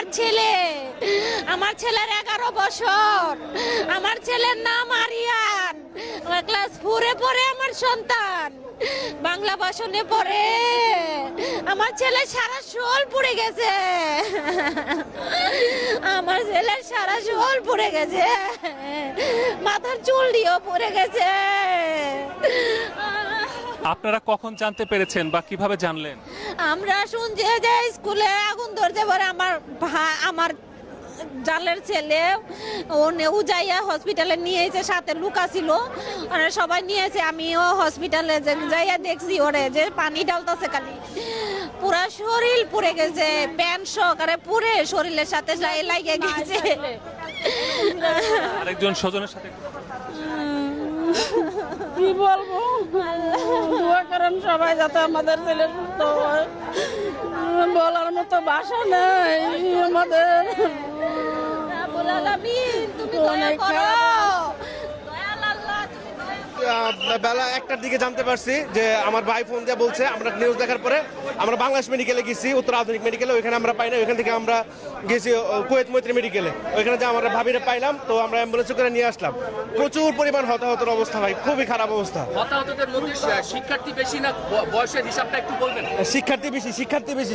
আমার ছেলে, আমার ছেলের এগারো বছর, আমার ছেলের নাম আরিয়ান। ক্লাস ফোরে পড়ে আমার সন্তান, বাংলা বাসনে পড়ে। আমার ছেলে সারা শোল পুড়ে গেছে। আমার ছেলের সারা শোল পুড়ে গেছে। মাথার চুল দিয়েও পুড়ে গেছে। আপনারা কখন জানতে পেরেছেন বা কীভাবে জানলেন? আমরা শুনছি যে স্কুলে আগুন ধরতে পারে আমার ভা- আমার জালের ছেলে ও নে- উজাইয়া হসপিটালে নিয়েছে সাথে লুকা ছিল। ওরা সবাই নিয়েছে আমিও হসপিটালে যে- যাইয়া দেখছি ওরে যে পানি ডালতেছে খালি। পুরা শরীর পুড়ে গেছে প্যান্ট সহকারে পুড়ে শরীরের সাথে লাই- লাগিয়ে গেছে। আরেকজন স্বজনের সাথে কি বলব? দোয়া করেন সবাই যাতে আমাদের ছেলে সুস্থ হয়। বলার মতো ভাষা নেই আমাদের। রাব্বুল তুমি দয়া অনেক করো। খারাপ। বেলা একটার দিকে জানতে পারছি যে আমার ভাই ফোন দিয়ে বলছে আমরা নিউজ দেখার পরে আমরা বাংলাদেশ মেডিকেলে গেছি উত্তর আধুনিক মেডিকেলে ওইখানে আমরা পাই না ওইখান থেকে আমরা গেছি কুয়েত মৈত্রী মেডিকেলে ওইখানে যে আমরা ভাবিরে পাইলাম তো আমরা অ্যাম্বুলেন্সে করে নিয়ে আসলাম। প্রচুর পরিমাণ হতাহতের অবস্থা ভাই খুবই খারাপ অবস্থা। হতাহতদের মধ্যে শিক্ষার্থী বেশি না বয়সের হিসাবটা একটু বলবেন? শিক্ষার্থী বেশি শিক্ষার্থী বেশি